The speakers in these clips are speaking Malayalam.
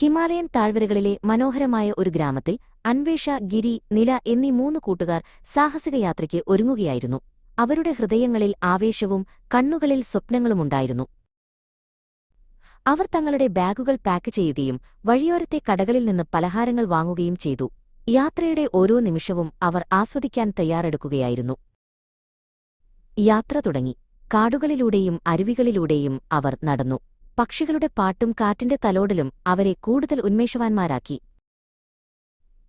ഹിമാലയൻ താഴ്വരകളിലെ മനോഹരമായ ഒരു ഗ്രാമത്തിൽ അൻവേഷ ഗിരി നില എന്നീ മൂന്ന് കൂട്ടുകാർ സാഹസിക യാത്രയ്ക്ക് ഒരുങ്ങുകയായിരുന്നു. അവരുടെ ഹൃദയങ്ങളിൽ ആവേശവും കണ്ണുകളിൽ സ്വപ്നങ്ങളുമുണ്ടായിരുന്നു. അവർ തങ്ങളുടെ ബാഗുകൾ പാക്ക് ചെയ്യുകയും വഴിയോരത്തെ കടകളിൽ നിന്ന് പലഹാരങ്ങൾ വാങ്ങുകയും ചെയ്തു. യാത്രയുടെ ഓരോ നിമിഷവും അവർ ആസ്വദിക്കാൻ തയ്യാറെടുക്കുകയായിരുന്നു. യാത്ര തുടങ്ങി. കാടുകളിലൂടെയും അരുവികളിലൂടെയും അവർ നടന്നു. പക്ഷികളുടെ പാട്ടും കാറ്റിന്റെ തലോടലും അവരെ കൂടുതൽ ഉന്മേഷവാന്മാരാക്കി.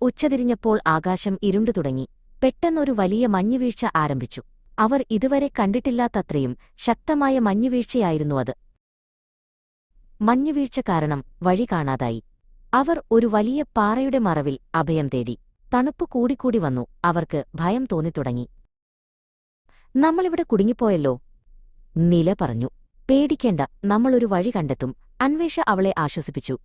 ഉച്ചതിരിഞ്ഞപ്പോൾ ആകാശം ഇരുണ്ടു തുടങ്ങി. പെട്ടെന്നൊരു വലിയ മഞ്ഞുവീഴ്ച ആരംഭിച്ചു. അവർ ഇതുവരെ കണ്ടിട്ടില്ലാത്തത്രയും ശക്തമായ മഞ്ഞുവീഴ്ചയായിരുന്നു അത്. മഞ്ഞുവീഴ്ച കാരണം വഴി കാണാതായി. അവർ ഒരു വലിയ പാറയുടെ മറവിൽ അഭയം തേടി. തണുപ്പ് കൂടിക്കൂടി വന്നു. അവർക്ക് ഭയം തോന്നിത്തുടങ്ങി. നമ്മളിവിടെ കുടുങ്ങിപ്പോയല്ലോ നില പറഞ്ഞു. പേടിക്കേണ്ട നമ്മളൊരു വഴി കണ്ടെത്തും. അന്വേഷ അവളെ ആശ്വസിപ്പിച്ചു.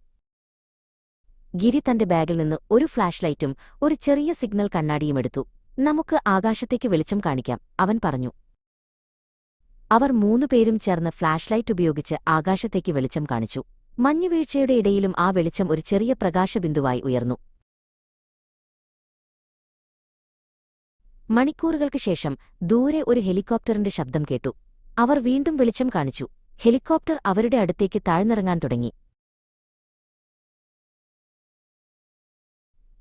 ഗിരി തന്റെ ബാഗിൽ നിന്ന് ഒരു ഫ്ലാഷ് ലൈറ്റും ഒരു ചെറിയ സിഗ്നൽ കണ്ണാടിയും എടുത്തു. നമുക്ക് ആകാശത്തേക്ക് വെളിച്ചം കാണിക്കാം അവൻ പറഞ്ഞു. അവർ മൂന്നുപേരും ചേർന്ന് ഫ്ലാഷ് ലൈറ്റ് ഉപയോഗിച്ച് ആകാശത്തേക്ക് വെളിച്ചം കാണിച്ചു. മഞ്ഞുവീഴ്ചയുടെ ഇടയിലും ആ വെളിച്ചം ഒരു ചെറിയ പ്രകാശബിന്ദുവായി ഉയർന്നു. മണിക്കൂറുകൾക്ക് ശേഷം ദൂരെ ഒരു ഹെലികോപ്റ്ററിന്റെ ശബ്ദം കേട്ടു. അവർ വീണ്ടും വെളിച്ചം കാണിച്ചു. ഹെലികോപ്റ്റർ അവരുടെ അടുത്തേക്ക് താഴ്ന്നിറങ്ങാൻ തുടങ്ങി.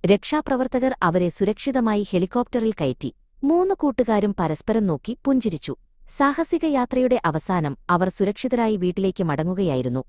രക്ഷാപ്രവർത്തകർ അവരെ സുരക്ഷിതമായി ഹെലികോപ്റ്ററിൽ കയറ്റി. മൂന്ന് കൂട്ടുകാരും പരസ്പരം നോക്കി പുഞ്ചിരിച്ചു. സാഹസിക യാത്രയുടെ അവസാനം അവർ സുരക്ഷിതരായി വീട്ടിലേക്ക് മടങ്ങുകയായിരുന്നു.